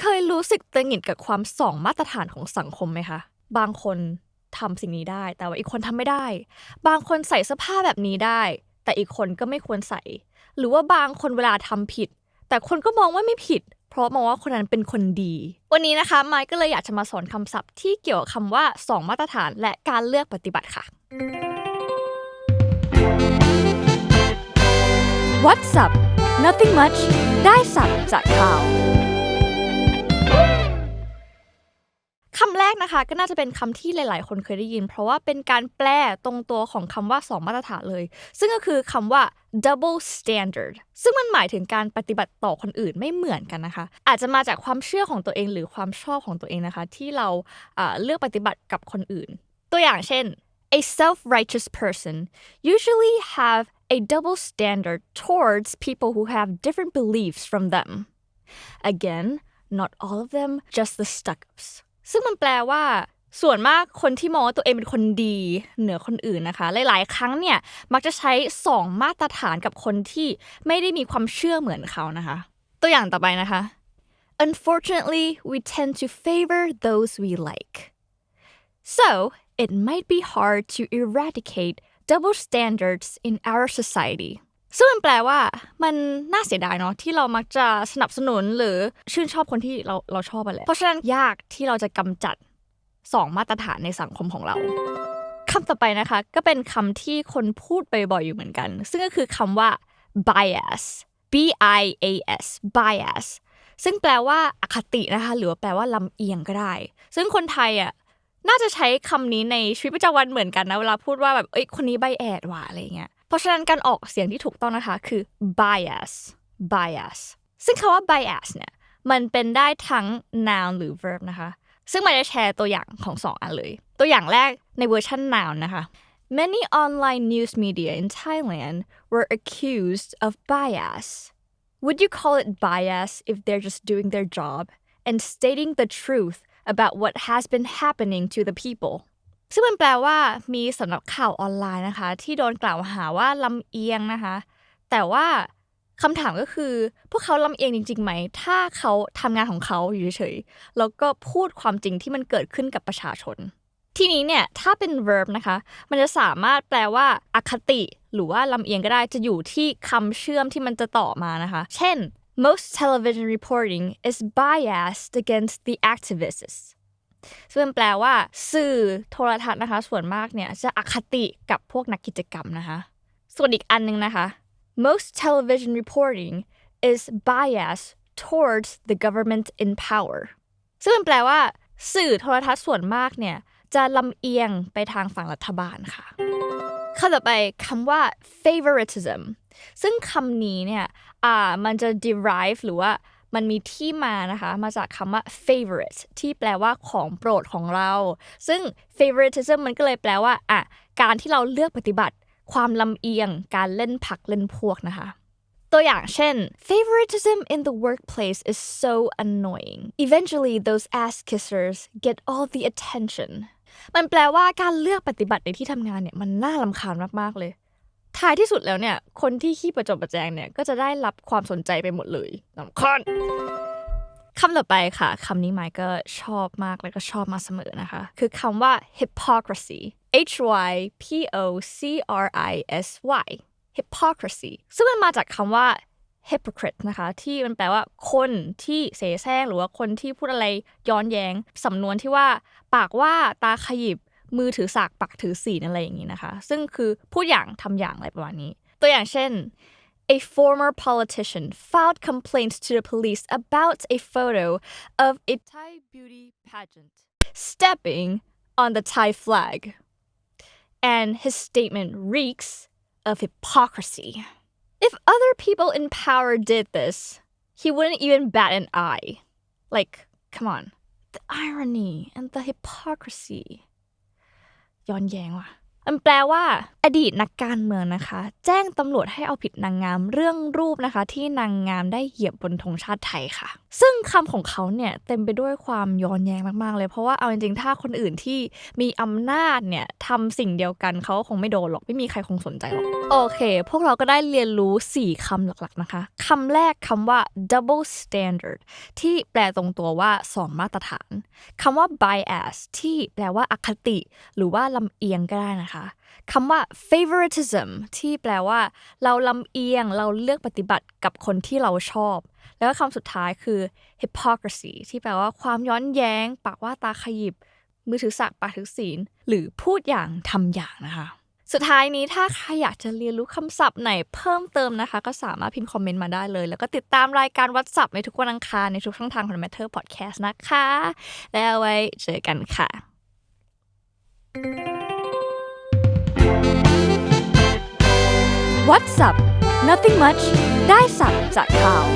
เคยรู้สึกตึงหงิดกับความสองมาตรฐานของสังคมไหมคะ บางคนทำสิ่งนี้ได้ แต่ว่าอีกคนทำไม่ได้ บางคนใส่เสื้อผ้าแบบนี้ได้ แต่อีกคนก็ไม่ควรใส่ หรือว่าบางคนเวลาทำผิด แต่คนก็มองว่าไม่ผิด เพราะมองว่าคนนั้นเป็นคนดี วันนี้นะคะไมค์ก็เลยอยากจะมาสอนคำศัพท์ที่เกี่ยวกับคำว่าสองมาตรฐานและการเลือกปฏิบัติค่ะ What's up Nothing much ได้สับจากข่าว กนะคะก็น่าจะเป็นคำที่หลาย ๆ คนเคยได้ยิน เพราะว่าเป็นการแปลตรงตัวของคำว่า 2 มาตรฐานเลย ซึ่งก็คือคำว่า double standard ซึ่งมันหมายถึงการปฏิบัติต่อคนอื่นไม่เหมือนกันนะคะ อาจจะมาจากความเชื่อของตัวเองหรือความชอบของตัวเองนะคะ ที่เราเลือกปฏิบัติกับคนอื่น ตัวอย่างเช่น a self-righteous person usually have a double standard towards people who have different beliefs from them again not all of them just the stuck-ups ซึ่งมันแปลว่า ส่วนมากคนที่มองว่าตัวเองเป็นคนดีเหนือคนอื่นนะคะ หลาย ๆ ครั้งเนี่ยมักจะใช้สองมาตรฐานกับคนที่ไม่ได้มีความเชื่อเหมือนเขานะคะ ตัวอย่างต่อไปนะคะ Unfortunately we tend to favor those we like so it might be hard to eradicate double standards in our society ซึ่งมันแปลว่ามันน่าเสียดายเนาะที่เรามักจะสนับสนุนหรือชื่นชอบคนที่เราเราชอบไปแหละเพราะฉะนั้นยากที่เราจะกำจัดสองมาตรฐานในสังคมของเราคำต่อไปนะคะ ก็เป็นคำที่คนพูดบ่อยๆอยู่เหมือนกัน ซึ่งก็คือคำว่า bias b i a s bias ซึ่งแปลว่าอคตินะคะ หรือว่าแปลว่าลำเอียงก็ได้ ซึ่งคนไทยอะน่าจะใช้คำนี้ในชีวิตประจำวันเหมือนกันนะ เวลาพูดว่าแบบเอ้ยคนนี้ใบแอดว่ะอะไรเงี้ย เพราะฉะนั้นการออกเสียงที่ถูกต้องนะคะคือ bias bias ซึ่งคำว่า bias เนี่ยมันเป็นได้ทั้ง noun หรือ verb นะคะ ซึ่งมันจะแชร์ตัวอย่างของสองอันเลย ตัวอย่างแรกในเวอร์ชัน noun นะคะ Many online news media in Thailand were accused of bias. Would you call it bias if they're just doing their job and stating the truth about what has been happening to the people ซึ่งมันแปลว่ามีสำนักข่าวออนไลน์นะคะ ที่โดนกล่าวหาว่าลำเอียงนะคะ แต่ว่าคำถามก็คือ พวกเขาลำเอียงจริงๆไหม ถ้าเขาทำงานของเขาอยู่เฉยๆแล้วก็พูดความจริงที่มันเกิดขึ้นกับประชาชน ทีนี้เนี่ยถ้าเป็น verb นะคะ มันจะสามารถแปลว่าอคติ หรือว่าลำเอียงก็ได้จะอยู่ที่คำเชื่อมที่มันจะต่อมานะคะ เช่น most television reporting is biased against the activists ซึ่งแปลว่า สื่อโทรทัศน์นะคะ ส่วนมากเนี่ยจะอคติกับพวกนักกิจกรรมนะคะ ส่วนอีกอันนึงนะคะ most television reporting is biased towards the government in power ซึ่งแปลว่า สื่อโทรทัศน์ส่วนมากเนี่ยจะลำเอียงไปทางฝั่งรัฐบาลค่ะคำต่อไปคำว่า favoritism ซึ่งคำนี้เนี่ยอ่ามันจะ derive หรือว่า มันมีที่มานะคะ มาจากคำว่า favorite ที่แปลว่าของโปรดของเรา ซึ่ง favoritism มันก็เลยแปลว่าอะการที่เราเลือกปฏิบัติ ความลำเอียง การเล่นผักเล่นพวกนะคะ ตัวอย่างเช่น favoritism in the workplace is so annoying eventually those ass kissers get all the attention มันแปลว่าการเลือกปฏิบัติในที่ทำงานเนี่ยมันน่าลำคาญมากๆเลย ท้ายที่สุดแล้วเนี่ย คนที่ขี้ประจบประแจงเนี่ย ก็จะได้รับความสนใจไปหมดเลยลำคาญคำต่อไปค่ะคำนี้ไมค์ก็ชอบมากแล้วก็ชอบมาเสมอนะคะ คือคำว่า hypocrisy H Y P O C R I S Y hypocrisy ซึ่งมันมาจากคำว่า hypocrite นะคะ ที่มันแปลว่าคนที่เสแสร้งหรือว่าคนที่พูดอะไรย้อนแย้ง สำนวนที่ว่า ปากว่าตาขยิบ มือถือสากปักถือศีลอะไรอย่างนี้นะคะ ซึ่งคือพูดอย่างทำอย่างอะไรประมาณนี้ ตัวอย่างเช่น A former politician filed complaints to the police about a photo of a Thai beauty pageant stepping on the Thai flag and his statement reeks of hypocrisy if other people in power did this he wouldn't even bat an eye like come on the irony and the hypocrisy ย้อนแย้งว่ะมันแปลว่า อดีตนักการเมืองนะคะ แจ้งตำรวจให้เอาผิดนางงามเรื่องรูปนะคะ ที่นางงามได้เหยียบบนธงชาติไทยค่ะซึ่งคำของเขาเนี่ยเต็มไปด้วยความย้อนแย้งมาก ๆ เลย เพราะว่าเอาจริงๆ ถ้าคนอื่นที่มีอำนาจเนี่ยทำสิ่งเดียวกันเขาก็คงไม่โดนหรอก ไม่มีใครคงสนใจหรอก โอเค พวกเราก็ได้เรียนรู้ 4คำหลักๆนะคะคำแรกคำว่า double standard ที่แปลตรงตัวว่า 2 มาตรฐานคำว่า bias ที่แปลว่าอคติ หรือว่าลำเอียงก็ได้นะคะคำว่า favoritism ที่แปลว่า เราลำเอียงเราเลือกปฏิบัติกับคนที่เราชอบแล้วก็คำสุดท้ายคือ hypocrisy ที่แปลว่าความย้อนแย้ง ปากว่าตาขยิบ มือถือสากปากถือศีล หรือพูดอย่างทำอย่างนะคะ สุดท้ายนี้ถ้าใครอยากจะเรียนรู้คำศัพท์ไหนเพิ่มเติมนะคะ ก็สามารถพิมพ์คอมเมนต์มาได้เลย แล้วก็ติดตามรายการวัดศัพท์ในทุกวันอังคารในทุกช่องทางของ Matter Podcast นะคะ แล้วไว้เจอกันค่ะ What's up nothing much ได้สับจากข่าว